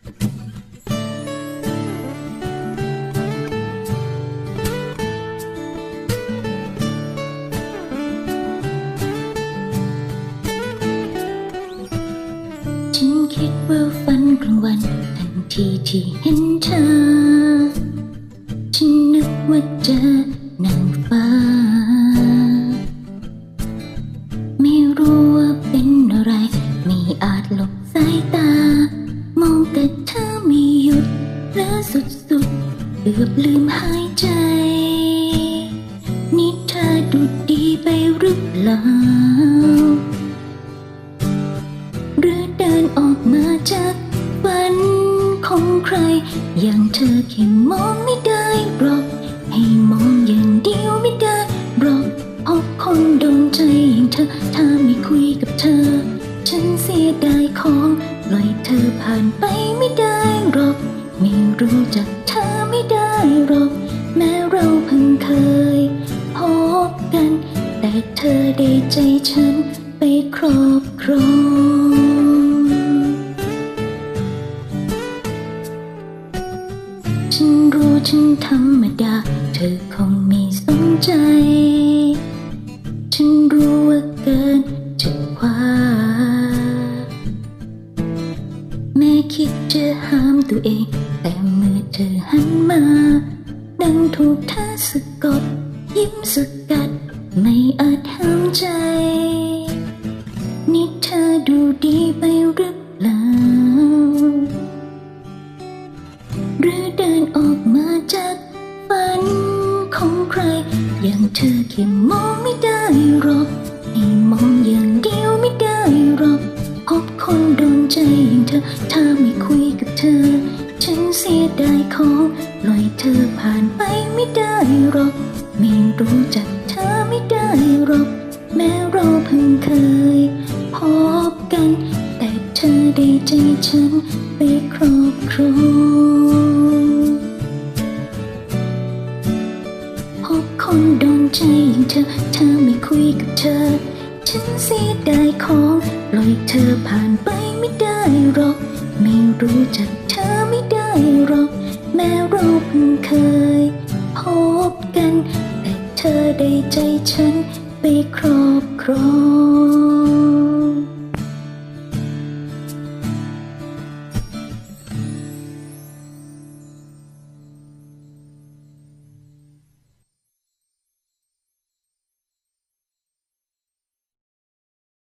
ฉันคิดว่าฝันกลางวันทันทีที่เห็นเธอ ฉันนึกว่าเจอนางฟ้า ไม่รู้ว่าเป็นอะไร ไม่อาจหลบสายตา แต่เธอไม่หยุดและสุดๆเกือบลืมหายใจ นี่เธอดูดีไปหรือเปล่าหรือเดินออกมาจากฝันของใคร อย่างเธอแค่มองไม่ได้หรอก ให้มองอย่างเดียวไม่ได้หรอกพบคนโดนใจอย่างเธอ ถ้าไม่คุยกับเธอ ฉันเสียดายของปล่อยเธอผ่านไป รู้จักเธอไม่ได้หรอก แม้เราเพิ่งเคยพบกัน แต่เธอได้ใจฉันไปครอบครองฉันรู้ฉันธรรมดา เธอคงไม่สนใจ ฉันรู้ว่าเกินจะกว่าแม่คิดจะห้ามตัวเอง แต่เมื่อเธอหันมา ดังถูกเธอสะกด ยิ้มสกัด ไม่อาจห้ามใจ นี่เธอดูดีไปหรือเปล่า หรือเดินออกมาจากฝันของใคร อย่างเธอแค่มองไม่ได้หรอกให้มองอย่างเดียวไม่ได้หรอกพบคนโดนใจอย่างเธอ ถ้าไม่คุยกับเธอ ฉันเสียดายของปล่อยเธอผ่านไปไม่ได้หรอก ไม่รู้จักเธอไม่ได้หรอก แม้เราเพิ่งเคยพบกัน แต่เธอได้ใจฉันไปครอบครองพบคนโดนใจอย่างเธอ เธอไม่คุยกับเธอ ฉันเสียดายของปล่อยเธอผ่านไปไม่ได้หรอก ไม่รู้จักเธอ เคยพบกัน แต่เธอได้ใจฉันไปครอบครอง